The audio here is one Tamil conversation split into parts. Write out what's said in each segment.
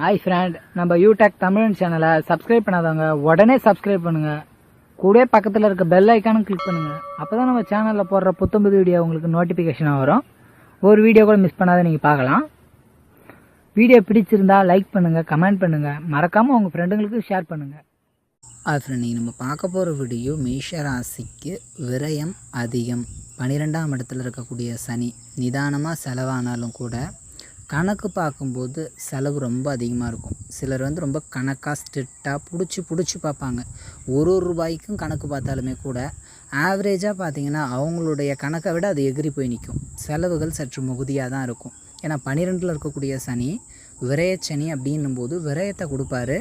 ஹாய் ஃப்ரெண்ட் நம்ம யூடெக் தமிழ் சேனலை சப்ஸ்கிரைப் பண்ணாதவங்க உடனே சப்ஸ்கிரைப் பண்ணுங்க. கூட பக்கத்தில் இருக்க பெல் ஐக்கானும் கிளிக் பண்ணுங்க. அப்பதான் நம்ம சேனலில் போடுற புத்தம்புது வீடியோ உங்களுக்கு நோட்டிஃபிகேஷனாக வரும். ஒரு வீடியோ கூட மிஸ் பண்ணாத நீங்கள் பார்க்கலாம். வீடியோ பிடிச்சிருந்தா லைக் பண்ணுங்கள் கமெண்ட் பண்ணுங்கள் மறக்காமல் உங்கள் ஃப்ரெண்டுங்களுக்கு ஷேர் பண்ணுங்கள் அது ஃப்ரெண்ட் நீங்கள் நம்ம பார்க்க போகிற வீடியோ மேஷ ராசிக்கு விரயம் அதிகம். பன்னிரெண்டாம் இடத்துல இருக்கக்கூடிய சனி நிதானமாக செலவானாலும் கூட கணக்கு பார்க்கும்போது செலவு ரொம்ப அதிகமாக இருக்கும். சிலர் வந்து ரொம்ப கணக்காக ஸ்ட்ரிக்டாக பிடிச்சி பிடிச்சி பார்ப்பாங்க. ஒரு ஒரு ரூபாய்க்கும் கணக்கு பார்த்தாலுமே கூட ஆவரேஜாக பார்த்தீங்கன்னா அவங்களுடைய கணக்கை விட அது எகிரி போய் நிற்கும் செலவுகள் சற்று மிகுதியாக தான் இருக்கும். ஏன்னா பன்னிரெண்டில் இருக்கக்கூடிய சனி விரயச்சனி அப்படின்னும் போது விரயத்தை கொடுப்பாரு.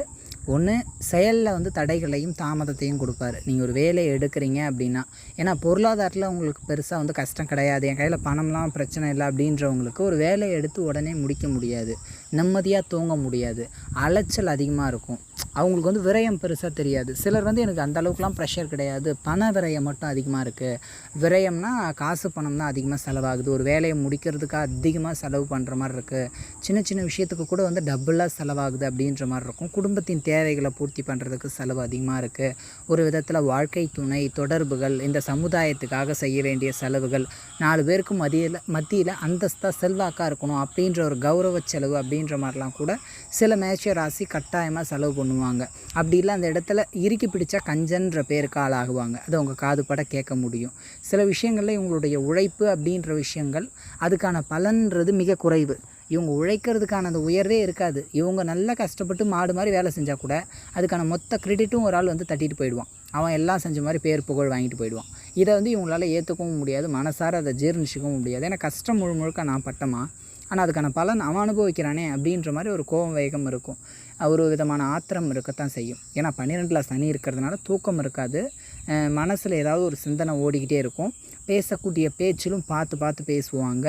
ஒன்று செயலில் வந்து தடைகளையும் தாமதத்தையும் கொடுப்பாரு. நீங்கள் ஒரு வேலையை எடுக்கிறீங்க அப்படின்னா ஏன்னா பொருளாதாரத்தில் உங்களுக்கு பெருசாக வந்து கஷ்டம் கிடையாது. என் கையில் பணம்லாம் பிரச்சனை இல்லை அப்படின்றவங்களுக்கு ஒரு வேலையை எடுத்து உடனே முடிக்க முடியாது. நிம்மதியாக தூங்க முடியாது. அலைச்சல் அதிகமாக இருக்கும். அவங்களுக்கு வந்து விரயம் பெருசாக தெரியாது. சிலர் வந்து எனக்கு அந்த அளவுக்குலாம் ப்ரெஷர் கிடையாது. பண விரயம் மட்டும் அதிகமாக இருக்குது விரயம்னா காசு பணம் தான் அதிகமாக செலவாகுது. ஒரு வேலையை முடிக்கிறதுக்காக அதிகமாக செலவு பண்ணுற மாதிரி இருக்குது சின்ன சின்ன விஷயத்துக்கு கூட வந்து டபுளாக செலவாகுது அப்படின்ற மாதிரி இருக்கும். குடும்பத்தின் தேவை தேவைகளை பூர்த்தி பண்ணுறதுக்கு செலவு அதிகமாக இருக்குது ஒரு விதத்தில் வாழ்க்கை துணை தொடர்புகள் இந்த சமுதாயத்துக்காக செய்ய வேண்டிய செலவுகள் நாலு பேருக்கு மதியில் மத்தியில் அந்தஸ்தாக செல்வாக்காக இருக்கணும் அப்படின்ற ஒரு கௌரவ செலவு அப்படின்ற மாதிரிலாம் கூட சில மேஷ ராசி கட்டாயமாக செலவு பண்ணுவாங்க. அப்படி இல்லை அந்த இடத்துல இறுக்கி பிடிச்சா கஞ்சன்ற பேருக்கு ஆளாகுவாங்க. அதை உங்கள் காதுபட கேட்க முடியும். சில விஷயங்களில் இவங்களுடைய உழைப்பு அப்படின்ற விஷயங்கள் அதுக்கான பலன்றது மிக குறைவு. இவங்க உழைக்கிறதுக்கான அந்த உயர்வே இருக்காது. இவங்க நல்லா கஷ்டப்பட்டு மாடு மாதிரி வேலை செஞ்சால் கூட அதுக்கான மொத்த கிரெடிட்டும் ஒரு ஆள் வந்து தட்டிட்டு போயிடுவான். அவன் எல்லாம் செஞ்ச மாதிரி பேர் புகழ் வாங்கிட்டு போயிடுவான். இதை வந்து இவங்களால ஏற்றுக்கவும் முடியாது மனசார அதை ஜீர்ணிச்சிக்கவும் முடியாது. ஏன்னா கஷ்டம் முழு முழுக்க நான் பட்டமா? ஆனால் அதுக்கான பலன் அவன் அனுபவிக்கிறானே அப்படின்ற மாதிரி ஒரு கோபம் வேகம் இருக்கும். ஒரு விதமான ஆத்திரம் இருக்கத்தான் செய்யும். ஏன்னா பன்னிரெண்டில் சனி இருக்கிறதுனால தூக்கம் இருக்காது. மனசில் ஏதாவது ஒரு சிந்தனை ஓடிக்கிட்டே இருக்கும். பேசக்கூடிய பேச்சிலும் பார்த்து பார்த்து பேசுவாங்க.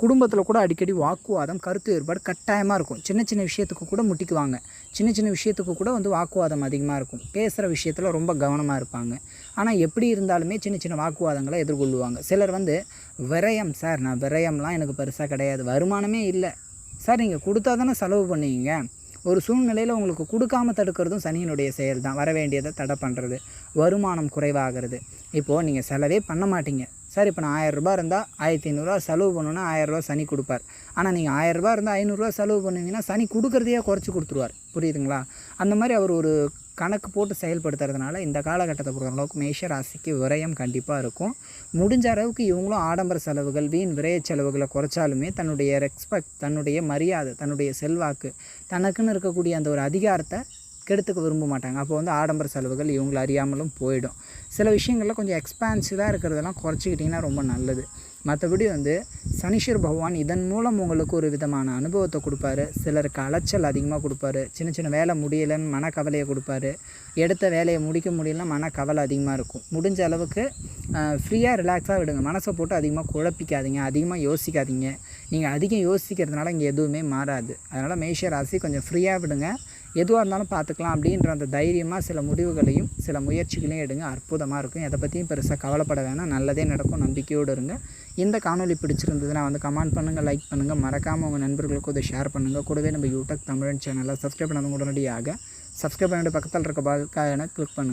குடும்பத்தில் கூட அடிக்கடி வாக்குவாதம் கருத்து வேறுபாடு கட்டாயமாக இருக்கும். சின்ன சின்ன விஷயத்துக்கு கூட முட்டிக்குவாங்க. சின்ன சின்ன விஷயத்துக்கு கூட வந்து வாக்குவாதம் அதிகமாக இருக்கும். பேசுகிற விஷயத்தில் ரொம்ப கவனமாக இருப்பாங்க. ஆனால் எப்படி இருந்தாலுமே சின்ன சின்ன வாக்குவாதங்களை எதிர்கொள்ளுவாங்க. சிலர் வந்து விரயம் சார் நான் விரயம்லாம் எனக்கு பெருசாக கிடையாது. வருமானமே இல்லை. சார் நீங்கள் கொடுத்தா தானே செலவு பண்ணுவீங்க. ஒரு சூழ்நிலையில் உங்களுக்கு கொடுக்காம தடுக்கிறதும் சனியினுடைய செயல் தான் வர வேண்டியதை தடை பண்ணுறது வருமானம் குறைவாகிறது. இப்போது நீங்கள் செலவே பண்ண மாட்டீங்க. சார் இப்போ நான் ஆயிரரூபா இருந்தால் ஆயிரத்தி ஐநூறுரூவா செலவு பண்ணணுன்னா ஆயிரரூபா சனி கொடுப்பார். ஆனால் நீங்கள் ஆயிரரூபா இருந்தால் ஐநூறுரூவா செலவு பண்ணுவீங்கன்னா சனி கொடுக்குறதையே குறைச்சி கொடுத்துருவார். புரியுதுங்களா? அந்த மாதிரி அவர் ஒரு கணக்கு போட்டு செயல்படுத்துறதுனால இந்த காலகட்டத்தை பொறுத்த அளவுக்கு மேஷ ராசிக்கு விரயம் கண்டிப்பாக இருக்கும். முடிஞ்ச அளவுக்கு இவங்களும் ஆடம்பர செலவுகள் வீண் விரய செலவுகளை குறைச்சாலுமே தன்னுடைய ரெஸ்பெக்ட் தன்னுடைய மரியாதை தன்னுடைய செல்வாக்கு தனக்குன்னு இருக்கக்கூடிய அந்த ஒரு அதிகாரத்தை கெடுத்துக்க விரும்ப மாட்டாங்க. அப்போ வந்து ஆடம்பர செலவுகள் இவங்களை அறியாமலும் போயிடும். சில விஷயங்களில் கொஞ்சம் எக்ஸ்பான்சிவாக இருக்கிறதெல்லாம் குறைச்சிக்கிட்டிங்கன்னா ரொம்ப நல்லது. மற்றபடி வந்து சனீஸ்வர் பகவான் இதன் மூலம் உங்களுக்கு ஒரு விதமான அனுபவத்தை கொடுப்பாரு. சிலருக்கு அலைச்சல் அதிகமாக கொடுப்பாரு. சின்ன சின்ன வேலை முடியலைன்னு மனக்கவலையை கொடுப்பாரு. எடுத்த வேலையை முடிக்க முடியலன்னா மனக்கவலை அதிகமாக இருக்கும். முடிஞ்ச அளவுக்கு ஃப்ரீயாக ரிலாக்ஸாக விடுங்க. மனசை போட்டு அதிகமாக குழப்பிக்காதீங்க. அதிகமாக யோசிக்காதீங்க. நீங்கள் அதிகம் யோசிக்கிறதுனால இங்கே எதுவுமே மாறாது. அதனால் மேஷ ராசி கொஞ்சம் ஃப்ரீயாக விடுங்க. எதுவாக இருந்தாலும் பார்த்துக்கலாம் அப்படின்ற அந்த தைரியமாக சில முடிவுகளையும் சில முயற்சிகளையும் எடுங்க. அற்புதமாக இருக்கும். எதை பற்றியும் பெருசாக கவலைப்பட வேணாம். நல்லதே நடக்கும். நம்பிக்கையோடு இருங்க. இந்த காணொலி பிடிச்சிருந்ததுன்னா வந்து கமெண்ட் பண்ணுங்கள் லைக் பண்ணுங்கள் மறக்காமல் உங்கள் நண்பர்களுக்கும் இதை ஷேர் பண்ணுங்கள் கூடவே நம்ம யூடியூப் தமிழன் சேனலை சப்ஸ்கிரைப் பண்ணது உடனடியாக சப்ஸ்கிரைப் பண்ணிட்டு பக்கத்தில் இருக்க பாக்கான கிளிக் பண்ணுங்கள்